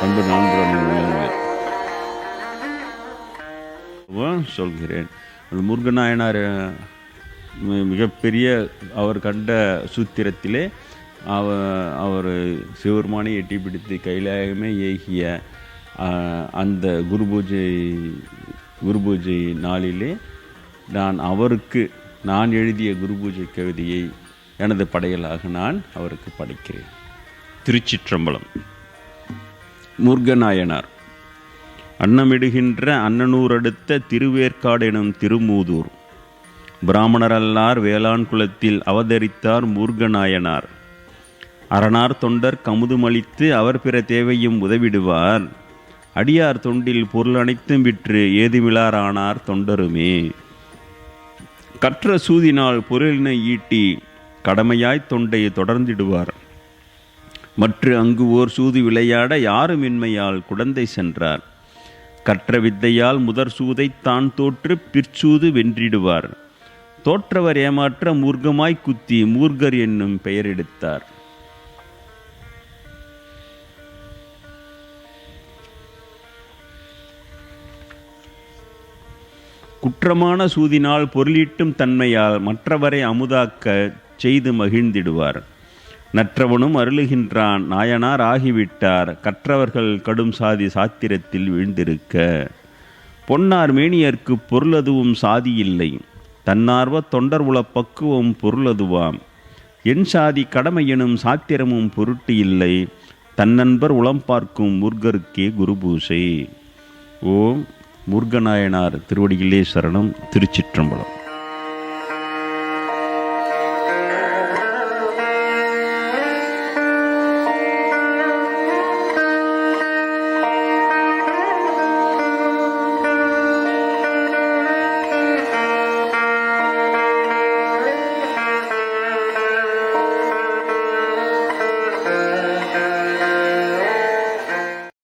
அன்பு நான்கு சொல்கிறேன். முருகநாயனார் மிகப்பெரிய அவர் கண்ட சூத்திரத்திலே அவ அவர் சிவருமானை எட்டி பிடித்து கைலாயமே ஏகிய அந்த குரு பூஜை குரு பூஜை நாளிலே நான் அவருக்கு நான் எழுதிய குரு பூஜை கவிதையை எனது படையலாக நான் அவருக்கு படைக்கிறேன். திருச்சிற்றம்பலம். முருகநாயனார். அன்னமிடுகின்ற அன்னனூரடுத்த திருவேற்காடு எனும் திருமூதூர். பிராமணரல்லார் வேளாண் குலத்தில் அவதரித்தார் முருகநாயனார். அரணார் தொண்டர் கமுதுமளித்து அவர் பிற தேவையும் உதவிடுவார். அடியார் தொண்டில் பொருள் அனைத்தும் விற்று ஏதுமிலாரானார் தொண்டருமே. கற்ற சூதினால் பொருளினை ஈட்டி கடமையாய் தொண்டை தொடர்ந்திடுவார். மற்ற அங்கு ஓர் சூது விளையாட யாருமின்மையால் குடந்தை சென்றார். கற்ற வித்தையால் முதற் சூதை தான் தோற்று பிற்சூது வென்றிடுவார். தோற்றவர் ஏமாற்ற மூர்க்கமாய் குத்தி மூர்கர் என்னும் பெயர் எடுத்தார். குற்றமான சூதினால் பொருளீட்டும் தன்மையால் மற்றவரை அமுதாக்க செய்து மகிழ்ந்திடுவார். நற்றவனும் அருளுகின்றான் நாயனார் ஆகிவிட்டார் கற்றவர்கள் கடும் சாதி சாத்திரத்தில் வீழ்ந்திருக்க. பொன்னார் மேனியர்க்கு பொருளதுவும் சாதி இல்லை தன்னார்வ தொண்டர் உள பக்குவம் பொருளதுவாம். என் சாதி கடமை எனும் சாத்திரமும் பொருட்டு இல்லை தன்னன்பர் உளம் பார்க்கும் முருகருக்கே குருபூசை. ஓம் முருகநாயனார் திருவடியிலே சரணம் திருச்சிற்றம்பலம்.